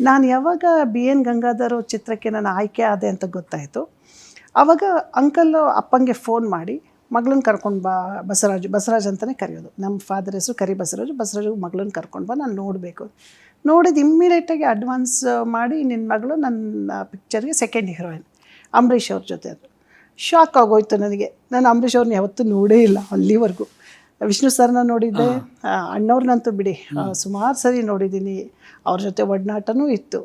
ನಾನು ಯಾವಾಗ B N Gangadhar ಚಿತ್ರಕ್ಕೆ ನಾನು ಆಯ್ಕೆ ಆದೆ ಅಂತ ಗೊತ್ತಾಯಿತು. ಆವಾಗ ಅಂಕಲ್ ಅಪ್ಪಂಗೆ ಫೋನ್ ಮಾಡಿ ಮಗಳನ್ನ ಕರ್ಕೊಂಡು ಬಾ, ಬಸವರಾಜು, ಬಸವರಾಜ್ ಅಂತಲೇ ಕರೆಯೋದು. ನಮ್ಮ ಫಾದರ್ ಹೆಸರು ಕರಿ ಬಸವರಾಜು ಬಸವರಾಜು ಮಗಳನ್ನ ಕರ್ಕೊಂಡು ಬಾ, ನಾನು ನೋಡಬೇಕು. ನೋಡಿದ ಇಮ್ಮಿಡಿಯೇಟಾಗಿ ಅಡ್ವಾನ್ಸ್ ಮಾಡಿ ನಿನ್ನ ಮಗಳು ನನ್ನ ಪಿಕ್ಚರ್ಗೆ ಸೆಕೆಂಡ್ ಹೀರೋಯಿನ್ ಅಂಬರೀಷ್ ಅವ್ರ ಜೊತೆ ಅದು ಶಾಕ್ ಆಗೋಯ್ತು ನನಗೆ. ನಾನು ಅಂಬರೀಷ್ ಅವ್ರನ್ನ ಯಾವತ್ತೂ ನೋಡೇ ಇಲ್ಲ ಅಲ್ಲಿವರೆಗೂ. ವಿಷ್ಣು ಸರ್ನ ನೋಡಿದ್ದೆ. ಅಣ್ಣವ್ರನ್ನಂತೂ ಬಿಡಿ ಸುಮಾರು ಸರಿ ನೋಡಿದ್ದೀನಿ ಅವ್ರ ಜೊತೆ ಒಡನಾಟನೂ ಇತ್ತು.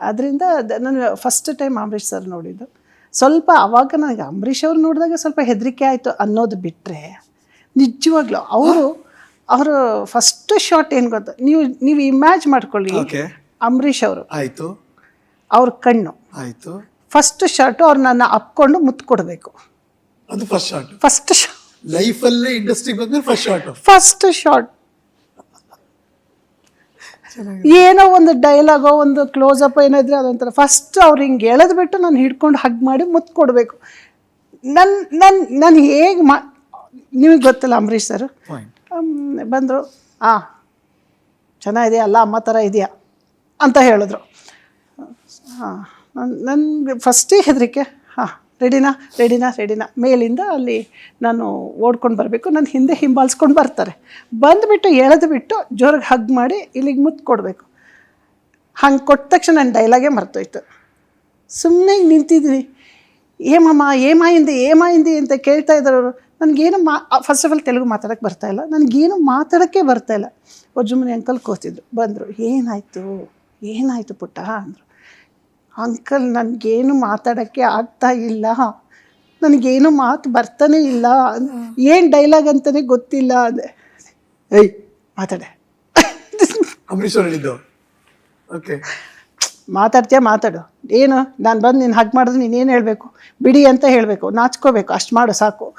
ಅದರಿಂದ ನಾನು ಫಸ್ಟ್ ಟೈಮ್ ಅಂಬರೀಷ್ ಸರ್ ನೋಡಿದ್ದು. ಸ್ವಲ್ಪ ಅವಾಗ ನನಗೆ ಅಂಬರೀಷ್ ಅವ್ರು ನೋಡಿದಾಗ ಸ್ವಲ್ಪ ಹೆದರಿಕೆ ಆಯಿತು ಅನ್ನೋದು ಬಿಟ್ಟರೆ ನಿಜವಾಗ್ಲೂ ಅವರು ಅವರು ಫಸ್ಟ್ ಶಾಟ್ ಏನು ಗೊತ್ತಾ? ನೀವು ನೀವು ಇಮ್ಯಾಜ್ ಮಾಡ್ಕೊಳ್ಳಿ. ಅಂಬರೀಷ್ ಅವರು. ಆಯಿತು. ಅವ್ರ ಕಣ್ಣು. ಆಯಿತು. ಫಸ್ಟ್ ಶಾರ್ಟು ಅವ್ರು ನನ್ನ ಅಪ್ಕೊಂಡು ಮುತ್ತು ಕೊಡಬೇಕು ಅದು ಫಸ್ಟ್ ಶಾಟ್ ಫಸ್ಟ್ ಶಾ ಲೈಫಲ್ಲೇ ಇಂಡಸ್ಟ್ರಿ ಬಂದ್ರೆ ಫಸ್ಟ್ ಶಾರ್ಟ್ ಫಸ್ಟ್ ಶಾರ್ಟ್ ಏನೋ ಒಂದು ಡೈಲಾಗೋ ಒಂದು ಕ್ಲೋಸ್ ಅಪ್ ಏನಾದ್ರೆ ಅದೊಂಥರ. ಫಸ್ಟ್ ಅವ್ರು ಹಿಂಗೆ ಎಳೆದು ಬಿಟ್ಟು ನಾನು ಹಿಡ್ಕೊಂಡು ಹಗ್ ಮಾಡಿ ಮುತ್ತು ಕೊಡಬೇಕು. ನನ್ನ ನನ್ನ ನಾನು ಹೇಗೆ ಮಾ ನಿಮಗೆ ಗೊತ್ತಿಲ್ಲ ಅಂಬರೀಷ್ ಸರ್? ಬಂದರು ಹಾಂ ಚೆನ್ನಾಗಿದೆಯಾ ಅಲ್ಲ ಅಮ್ಮ ಥರ ಇದೆಯಾ? ಅಂತ ಹೇಳಿದ್ರು. ಹಾಂ ನನಗೆ ಫಸ್ಟೇ ಹೆದರಿಕೆ ಹಾಂ ರೆಡಿನಾ ರೆಡಿನಾ ರೆಡಿನಾ. ಮೇಲಿಂದ ಅಲ್ಲಿ ನಾನು ಓಡ್ಕೊಂಡು ಬರಬೇಕು. ನನ್ನ ಹಿಂದೆ ಹಿಂಬಾಲಿಸ್ಕೊಂಡು ಬರ್ತಾರೆ. ಬಂದುಬಿಟ್ಟು ಎಳೆದು ಬಿಟ್ಟು ಜೋರಾಗಿ ಹಗ್ ಮಾಡಿ ಇಲ್ಲಿಗೆ ಮುತ್ತು ಕೊಡಬೇಕು. ಹಂಗೆ ಕೊಟ್ಟ ತಕ್ಷಣ ನನ್ನ ಡೈಲಾಗೇ ಮರ್ತೋಯ್ತು. ಸುಮ್ಮನೆ ನಿಂತಿದ್ದೀನಿ. ಏಮಮ್ಮ ಏಮಾಯಿಂದ ಏಮಾಯಿಂದಿ ಅಂತ ಕೇಳ್ತಾ ಇದ್ದಾರವರು ನನಗೇನು ಮಾ ಫಸ್ಟ್ ಆಫ್ ಆಲ್ ತೆಲುಗು ಮಾತಾಡೋಕ್ಕೆ ಬರ್ತಾ ಇಲ್ಲ. ನನಗೇನು ಮಾತಾಡೋಕ್ಕೆ ಬರ್ತಾ ಇಲ್ಲ. ಒಜ್ಜುಮನಿ ಅಂಕಲ್ ಕೂತಿದ್ರು. ಬಂದರು, ಏನಾಯಿತು? ಏನಾಯಿತು ಪುಟ್ಟ? ಅಂದರು. ಅಂಕಲ್ ನನಗೇನು ಮಾತಾಡೋಕ್ಕೆ ಆಗ್ತಾ ಇಲ್ಲ. ನನಗೇನು ಮಾತು ಬರ್ತಾನೆ ಇಲ್ಲ. ಏನು ಡೈಲಾಗ್ ಅಂತಲೇ ಗೊತ್ತಿಲ್ಲ. ಅಂದೆ ಏಯ್ ಮಾತಾಡೆ. ಹೇಳಿದ್ದು. ಓಕೆ ಮಾತಾಡ್ತೀಯ? ಮಾತಾಡು. ಏನು? ನಾನು ಬಂದು ನೀನು ಹಗ್ ಮಾಡಿದ್ರೆ ನೀನು ಏನು ಹೇಳಬೇಕು? ಬಿಡಿ ಅಂತ ಹೇಳಬೇಕು. ನಾಚ್ಕೋಬೇಕು. ಅಷ್ಟು ಮಾಡು ಸಾಕು.